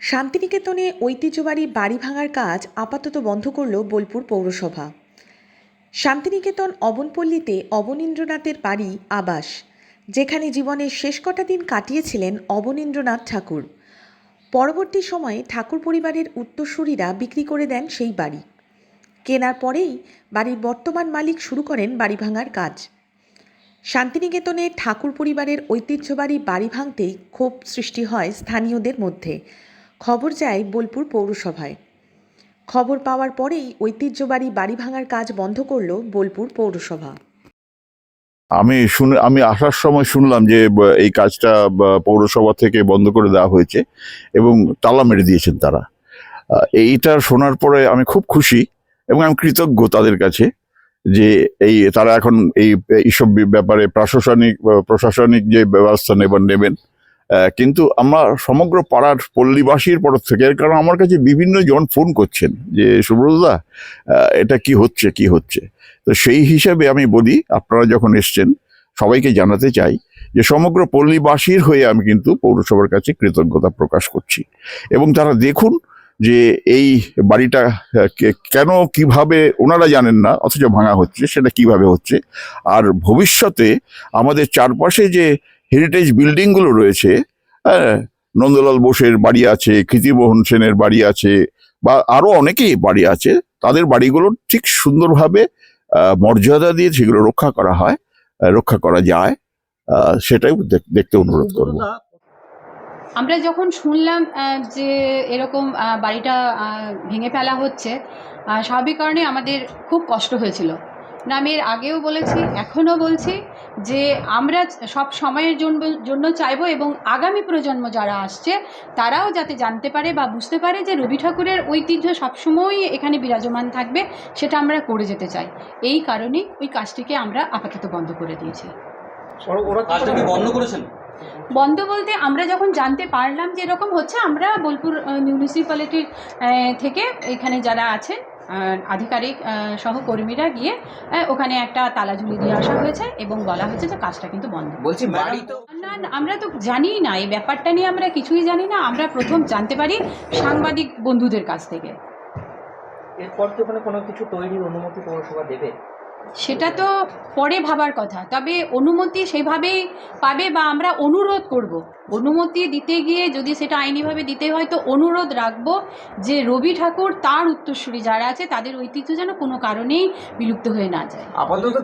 শান্তিনিকেতনে ঐতিহ্যবাড়ি বাড়ি ভাঙার কাজ আপাতত বন্ধ করল বোলপুর পৌরসভা। শান্তিনিকেতন অবনপল্লীতে অবনীন্দ্রনাথের বাড়ি আবাস, যেখানে জীবনের শেষ কটা দিন কাটিয়েছিলেন অবনীন্দ্রনাথ ঠাকুর। পরবর্তী সময়ে ঠাকুর পরিবারের উত্তরসূরিরা বিক্রি করে দেন সেই বাড়ি। কেনার পরেই বাড়ির বর্তমান মালিক শুরু করেন বাড়ি ভাঙার কাজ। শান্তিনিকেতনে ঠাকুর পরিবারের ঐতিহ্যবাড়ি বাড়ি ভাঙতেই ক্ষোভ সৃষ্টি হয় স্থানীয়দের মধ্যে। খবর যায় বোলপুর পৌরসভায়। খবর পাওয়ার পরেই ঐতিহ্যবাড়ি বাড়ি ভাঙার কাজ বন্ধ করল বোলপুর পৌরসভা। আমি শুনে, আমি আসার সময় শুনলাম যে এই কাজটা পৌরসভা থেকে বন্ধ করে দেওয়া হয়েছে এবং তালা মেরে দিয়েছেন তারা। এইটা শোনার পরে আমি খুব খুশি এবং আমি কৃতজ্ঞ তাদের কাছে যে এই, তারা এখন এই এইসব ব্যাপারে প্রশাসনিক প্রশাসনিক যে ব্যবস্থা নেবেন নেবেন কিন্তু আমরা সমগ্র পাড়ার পল্লীবাসীর তরফ থেকে, এর কারণ আমার কাছে বিভিন্ন জন ফোন করছেন যে সুব্রতদা এটা কি হচ্ছে কি হচ্ছে? তো সেই হিসাবে আমি বলি, আপনারা যখন এসছেন, সবাইকে জানাতে চাই যে, সমগ্র পল্লীবাসীর হয়ে আমি কিন্তু পৌরসভার কাছে কৃতজ্ঞতা প্রকাশ করছি। এবং তারা দেখুন যে, এই বাড়িটা কেন, কীভাবে, ওনারা জানেন না, অথচ ভাঙা হচ্ছে, সেটা কীভাবে হচ্ছে। আর ভবিষ্যতে আমাদের চারপাশে যে হেরিটেজ বিল্ডিংগুলো রয়েছে হ্যাঁ নন্দলাল বোসের বাড়ি আছে কৃতিমোহন সেনের বাড়ি আছে, বা আরও অনেকেই বাড়ি আছে, তাদের বাড়িগুলো ঠিক সুন্দরভাবে মর্যাদা দিয়ে সেগুলো রক্ষা করা হয় রক্ষা করা যায় সেটাই দেখতে অনুরোধ করব। আমরা যখন শুনলাম যে এরকম বাড়িটা ভেঙে ফেলা হচ্ছে স্বাভাবিক কারণে আমাদের খুব কষ্ট হয়েছিল। না আমি এর আগেও বলেছি, এখনও বলছি যে আমরা সব সময়ের জন্য জন্য চাইব এবং আগামী প্রজন্ম যারা আসছে তারাও যাতে জানতে পারে বা বুঝতে পারে যে রবি ঠাকুরের ঐতিহ্য সবসময়ই এখানে বিরাজমান থাকবে সেটা আমরা করে যেতে চাই। এই কারণেই ওই কাজটিকে আমরা আপাতত বন্ধ করে দিয়েছি। বন্ধ করেছেন? বন্ধ বলতে আমরা যখন জানতে পারলাম যে এরকম হচ্ছে আমরা বোলপুর মিউনিসিপ্যালিটির থেকে এখানে যারা আছেন আধিকারিক আহ, সহকর্মীরা গিয়ে ওখানে একটা তালা ঝুলি দিয়ে আসা হয়েছে এবং বলা হয়েছে যে কাজটা কিন্তু বন্ধ। বলছি বাড়ি তো না না, আমরা তো জানি না এই ব্যাপারটা নিয়ে আমরা কিছুই জানি না। আমরা প্রথম জানতে পারি সাংবাদিক বন্ধুদের কাছ থেকে। এরপর কি ওখানে কোনো কিছু তৈরির অনুমতি পৌরসভা দেবে? সেটা তো পরে ভাবার কথা। তবে অনুমতি সেভাবেই পাবে বা আমরা অনুরোধ করব। অনুমতি দিতে গিয়ে যদি সেটা আইনিভাবে দিতে হয় তো অনুরোধ রাখব যে রবি ঠাকুর তার উত্তরসূরি যারা আছে তাদের ঐতিহ্য যেন কোনো কারণেই বিলুপ্ত হয়ে না যায়। আপাতত